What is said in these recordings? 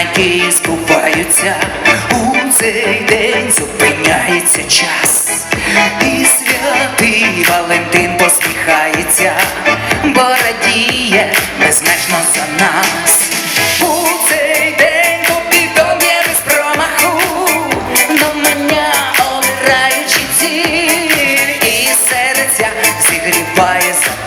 знаки скупаються, у цей день зупиняється час, і святий Валентин посміхається, бо радіє безмежно за нас. У цей день попідом є без промаху, мене обираючи ціль, і серця зігріває за.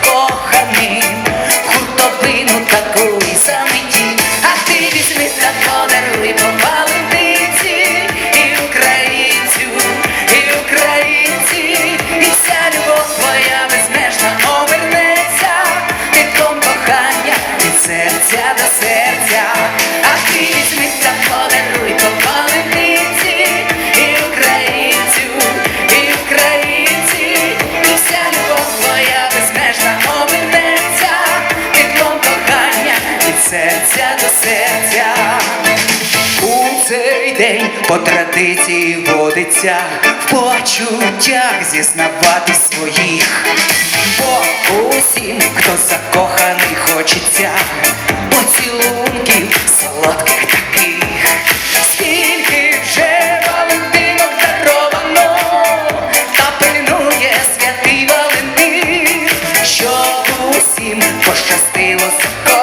день по традиції водиться. В почуттях зізнавати своїх, бо усім, хто закоханий, хочеться поцілунків солодких таких, скільки вже Валентинок даровано, та пильнує святий Валентин, щоб усім пощастило закохати.